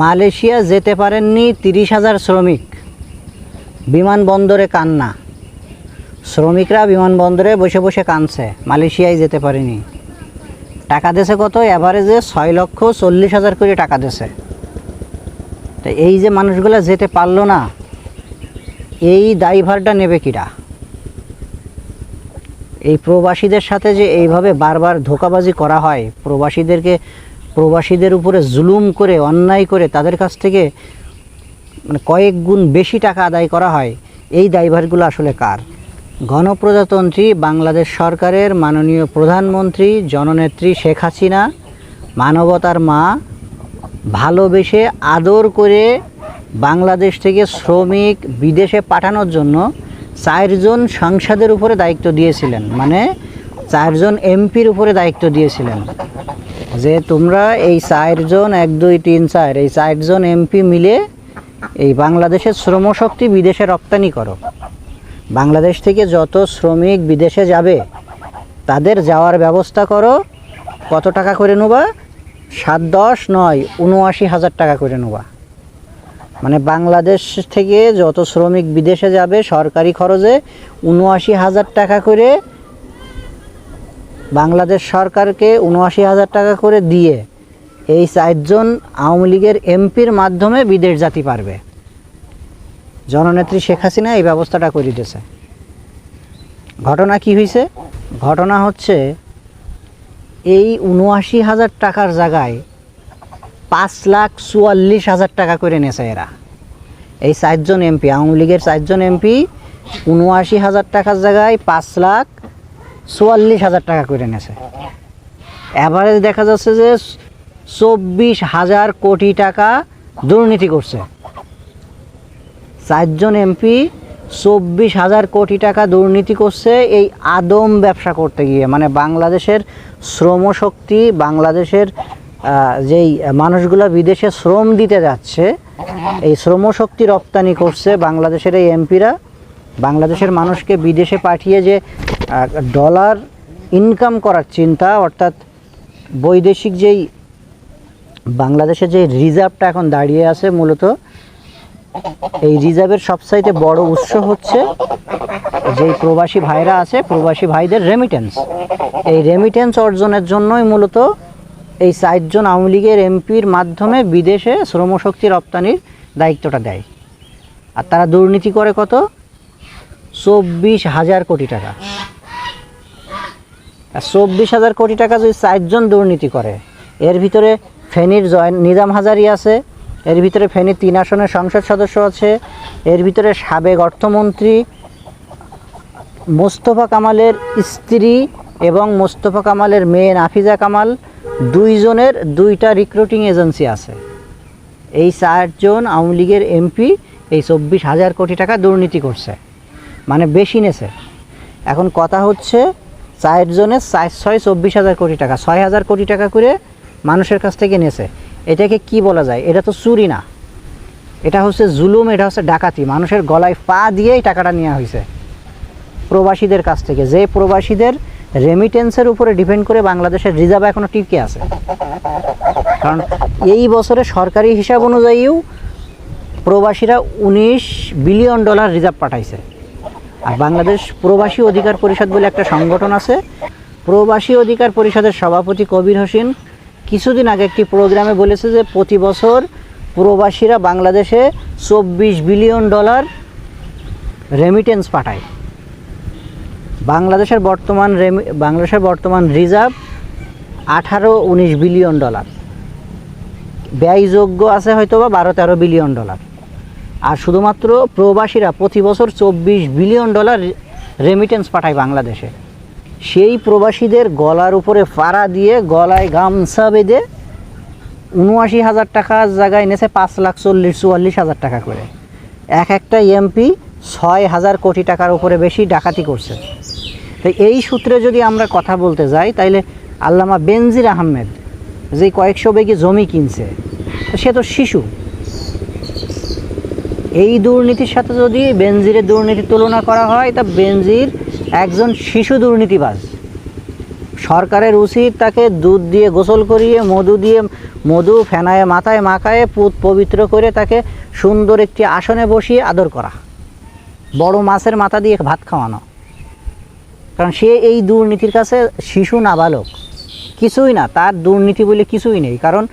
Malaysia যেতে পারেননি তিরিশ হাজার শ্রমিক। বিমানবন্দরে কান্না। শ্রমিকরা বিমানবন্দরে বসে বসে কানছে মালয়েশিয়ায় যেতে পারেনি। টাকা দেশে কত? অ্যাভারেজে ছয় লক্ষ চল্লিশ হাজার করে টাকা দেশে তো এই যে মানুষগুলো যেতে পারল না, এই দায়ভারটা নেবে কিরা? এই প্রবাসীদের সাথে যে এইভাবে বারবার ধোকাবাজি করা হয়, প্রবাসীদেরকে প্রবাসীদের উপরে জুলুম করে, অন্যায় করে তাদের কাছ থেকে মানে কয়েক গুণ বেশি টাকা আদায় করা হয়, এই দায়ভারগুলো আসলে কার? গণপ্রজাতন্ত্রী, বাংলাদেশ সরকারের মাননীয় প্রধানমন্ত্রী, জননেত্রী শেখ হাসিনা, মানবতার মা, ভালোবেসে আদর করে বাংলাদেশ থেকে শ্রমিক বিদেশে পাঠানোর জন্য চারজন সংসদের উপরে দায়িত্ব দিয়েছিলেন। মানে চারজন এমপির উপরে দায়িত্ব দিয়েছিলেন। যে তোমরা এই চারজন এক, দুই, তিন, চার, এই চারজন এমপি মিলে এই বাংলাদেশের শ্রমশক্তি বিদেশে রপ্তানি করো। বাংলাদেশ থেকে যত শ্রমিক বিদেশে যাবে, তাদের যাওয়ার ব্যবস্থা করো। কত টাকা করে নেবা? সাত, দশ, নয়, উনআশি হাজার টাকা করে নেবা। মানে বাংলাদেশ থেকে যত শ্রমিক বিদেশে যাবে, সরকারি খরচে উনআশি হাজার টাকা করে বাংলাদেশ সরকারকে উনআশি হাজার টাকা করে দিয়ে এই চারজন আওয়ামী লীগের এমপির মাধ্যমে বিদেশ জাতি পারবে। জননেত্রী শেখ হাসিনা এই ব্যবস্থাটা করে দিয়েছে। ঘটনা কি হয়েছে ঘটনা হচ্ছে এই উনআশি হাজার টাকার জায়গায় পাঁচ লাখ চুয়াল্লিশ হাজার টাকা করে নেছে এরা। এই চারজন এমপি, আওয়ামী লীগের চারজন এমপি, উনআশি হাজার টাকার জায়গায় পাঁচ লাখ চুয়াল্লিশ হাজার টাকা করে নেছে অ্যাভারেজ দেখা যাচ্ছে যে চব্বিশ হাজার কোটি টাকা দুর্নীতি করছে। চারজন এমপি চব্বিশ হাজার কোটি টাকা দুর্নীতি করছে এই আদম ব্যবসা করতে গিয়ে। মানে বাংলাদেশের শ্রমশক্তি, বাংলাদেশের যেই মানুষগুলো বিদেশে শ্রম দিতে যাচ্ছে, এই শ্রমশক্তি রপ্তানি করছে বাংলাদেশের এই এমপিরা। বাংলাদেশের মানুষকে বিদেশে পাঠিয়ে যে ডলার ইনকাম করার চিন্তা, অর্থাৎ বৈদেশিক যেই বাংলাদেশের যে রিজার্ভটা এখন দাঁড়িয়ে আছে মূলত, এই রিজার্ভের সবচাইতে বড় উৎস হচ্ছে যেই প্রবাসী ভাইরা আছে, প্রবাসী ভাইদের রেমিটেন্স এই রেমিটেন্স অর্জনের জন্যই মূলত এই চারজন আওয়ামী লীগের এমপির মাধ্যমে বিদেশে শ্রমশক্তি রপ্তানির দায়িত্বটা দেয়। আর তারা দুর্নীতি করে কত? চব্বিশ হাজার কোটি টাকা। চব্বিশ হাজার কোটি টাকা যদি চারজন দুর্নীতি করে, এর ভিতরে ফেনীর জয় নিজাম হাজারি আছে, এর ভিতরে ফেনীর তিন আসনের সংসদ সদস্য আছে, এর ভিতরে সাবেক অর্থমন্ত্রী মোস্তফা কামালের স্ত্রী এবং মোস্তফা কামালের মেয়ে নাফিজা কামাল, দুইজনের দুইটা রিক্রুটিং এজেন্সি আছে। এই চারজন আওয়ামী লীগের এমপি এই চব্বিশ হাজার কোটি টাকা দুর্নীতি করছে। মানে বেশি নেছে। এখন কথা হচ্ছে চারজনের চার, ছয়, চব্বিশ হাজার কোটি টাকা, ছয় হাজার কোটি টাকা করে মানুষের কাছ থেকে নেছে। এটাকে কি বলা যায়? এটা তো চুরি না। এটা হচ্ছে জুলুম, এটা হচ্ছে ডাকাতি। মানুষের গলায় পা দিয়েই টাকাটা নেওয়া হয়েছে। প্রবাসীদের কাছ থেকে। যে প্রবাসীদের রেমিটেন্সের উপরে ডিপেন্ড করে বাংলাদেশের রিজার্ভ এখনও টিকে আছে। কারণ এই বছরে সরকারি হিসাব অনুযায়ীও প্রবাসীরা উনিশ বিলিয়ন ডলার রিজার্ভ পাঠাইছে। আর বাংলাদেশ প্রবাসী অধিকার পরিষদ বলে একটা সংগঠন আছে। প্রবাসী অধিকার পরিষদের সভাপতি কবির হোসেন কিছুদিন আগে একটি প্রোগ্রামে বলেছে যে প্রতি বছর প্রবাসীরা বাংলাদেশে চব্বিশ বিলিয়ন ডলার রেমিটেন্স পাঠায়। বাংলাদেশের বর্তমান রেমি বাংলাদেশের বর্তমান রিজার্ভ আঠারো উনিশ বিলিয়ন ডলার। ব্যয়যোগ্য আছে হয়তো বা বারো তেরো বিলিয়ন ডলার। আর শুধুমাত্র প্রবাসীরা প্রতি বছর চব্বিশ বিলিয়ন ডলার রেমিটেন্স পাঠায় বাংলাদেশে। সেই প্রবাসীদের গলার উপরে ফাড়া দিয়ে গলায় গামছা বেঁধে উনআশি হাজার টাকার জায়গায় এনেছে পাঁচ লাখ চল্লিশ চুয়াল্লিশ হাজার টাকা করে। এক একটা এমপি ছয় হাজার কোটি টাকার উপরে বেশি ডাকাতি করছে। তো এই সূত্রে যদি আমরা কথা বলতে যাই, তাইলে আল্লামা বেনজির আহমেদ যে কয়েকশো বেগে জমি কিনছে, সে তো শিশু। এই দুর্নীতির সাথে যদি বেনজিরের দুর্নীতির তুলনা করা হয়, তা বেনজির একজন শিশু দুর্নীতিবাজ। সরকারের উচিত তাকে দুধ দিয়ে গোসল করিয়ে, মধু দিয়ে, মধু ফেনায়, মাথায় মাখায়, পুত পবিত্র করে তাকে সুন্দর একটি আসনে বসিয়ে আদর করা। বড় মাছের মাথা দিয়ে ভাত খাওয়ানো। কারণ সে এই দুর্নীতির কাছে শিশু নাবালক। কিছুই না, তার দুর্নীতি বলে কিছুই নেই। কারণ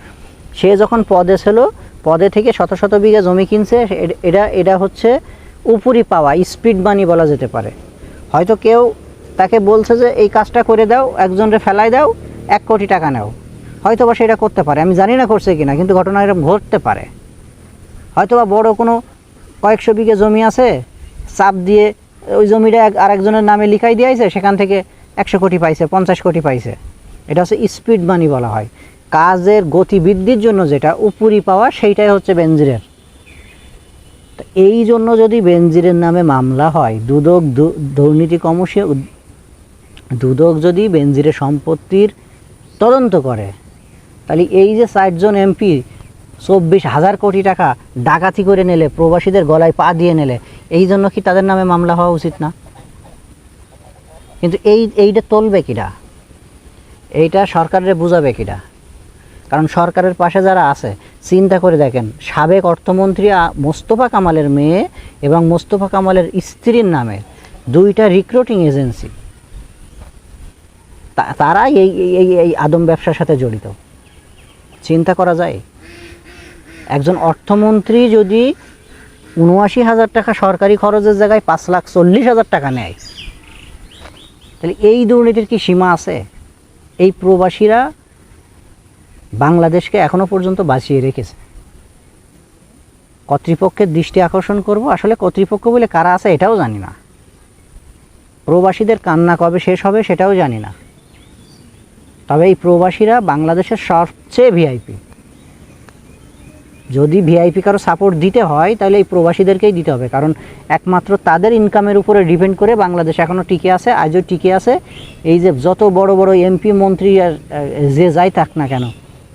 সে যখন পদে ছিল পদে থেকে শত শত বিঘা জমি কিনছে এটা এটা হচ্ছে উপরি পাওয়া, স্পিড মানি বলা যেতে পারে। হয়তো কেউ তাকে বলছে যে, এই কাজটা করে দাও, একজনরে ফেলাই দাও, এক কোটি টাকা নাও। হয়তো বা সেটা করতে পারে, আমি জানি না করছে কিনা, কিন্তু ঘটনা এরকম ঘটতে পারে। হয়তো বা বড় কোনো কয়েকশো বিঘে জমি আছে, চাপ দিয়ে ওই জমিটা এক আরেকজনের নামে লিখাই দিয়েছে, সেখান থেকে একশো কোটি পাইছে, পঞ্চাশ কোটি পাইছে। এটা হচ্ছে স্পিড মানি বলা হয়। কাজের গতি বৃদ্ধির জন্য যেটা উপরি পাওয়া সেইটাই হচ্ছে বেঞ্জিরের তো এই জন্য যদি বেঞ্জিরের নামে মামলা হয়, দুদক দুর্নীতি কমিশন দুদক যদি বেঞ্জিরের সম্পত্তির তদন্ত করে, তাহলে এই যে ষাটজন এমপি চব্বিশ হাজার কোটি টাকা ডাকাতি করে নিলে, প্রবাসীদের গলায় পা দিয়ে নিলে, এই জন্য কি তাদের নামে মামলা হওয়া উচিত না? কিন্তু এই, এইটা তুলবে কিরা এইটা সরকারের বুঝাবে কিরা কারণ সরকারের পাশে যারা আছে, চিন্তা করে দেখেন, সাবেক অর্থমন্ত্রী মোস্তফা কামালের মেয়ে এবং মোস্তফা কামালের স্ত্রীর নামে দুইটা রিক্রুটিং এজেন্সি তারা এই- এই এই আদম ব্যবসার সাথে জড়িত। চিন্তা করা যায়? একজন অর্থমন্ত্রী যদি উনআশি হাজার টাকা সরকারি খরচের জায়গায় পাঁচ লাখ চল্লিশ হাজার টাকা নেয়, তাহলে এই দুর্নীতির কি সীমা আছে? এই প্রবাসীরা বাংলাদেশকে এখনও পর্যন্ত বাঁচিয়ে রেখেছে। কর্তৃপক্ষের দৃষ্টি আকর্ষণ করব। আসলে কর্তৃপক্ষ বলে কারা আছে এটাও জানি না। প্রবাসীদের কান্না কবে শেষ হবে সেটাও জানি না। তবে এই প্রবাসীরা বাংলাদেশের সবচেয়ে ভিআইপি যদি ভিআইপি কারও সাপোর্ট দিতে হয়, তাহলে এই প্রবাসীদেরকেই দিতে হবে। কারণ একমাত্র তাদের ইনকামের উপরে ডিপেন্ড করে বাংলাদেশ এখনও টিকে আছে, আজও টিকে আছে। এই যে যত বড় বড় এমপি মন্ত্রী আর, যে যাই থাক না কেন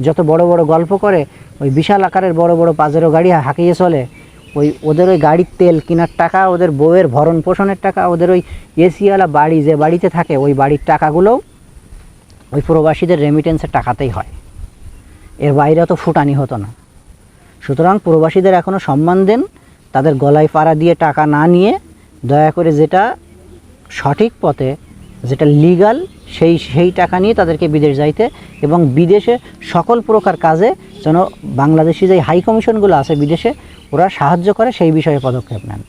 যত বড় বড় গল্প করে, ওই বিশাল আকারের বড় বড় পাজেরো গাড়ি হাঁকিয়ে চলে, ওই ওদের ওই গাড়ির তেল কেনার টাকা, ওদের বউয়ের ভরণ পোষণের টাকা, ওদের ওই এসিওয়ালা বাড়ি যে বাড়িতে থাকে, ওই বাড়ির টাকাগুলোও ওই প্রবাসীদের রেমিটেন্সের টাকাতেই হয়। এর বাইরে তো ফুটানি হতো না। সুতরাং প্রবাসীদের এখনও সম্মান দেন, তাদের গলায় পাড়া দিয়ে টাকা না নিয়ে দয়া করে যেটা সঠিক পথে, যেটা লিগাল সেই সেই টাকা নিয়ে তাদেরকে বিদেশ যাইতে এবং বিদেশে সকল প্রকার কাজে যেন বাংলাদেশি যে হাই কমিশনগুলো আছে বিদেশে, ওরা সাহায্য করে সেই বিষয়ে পদক্ষেপ নেন।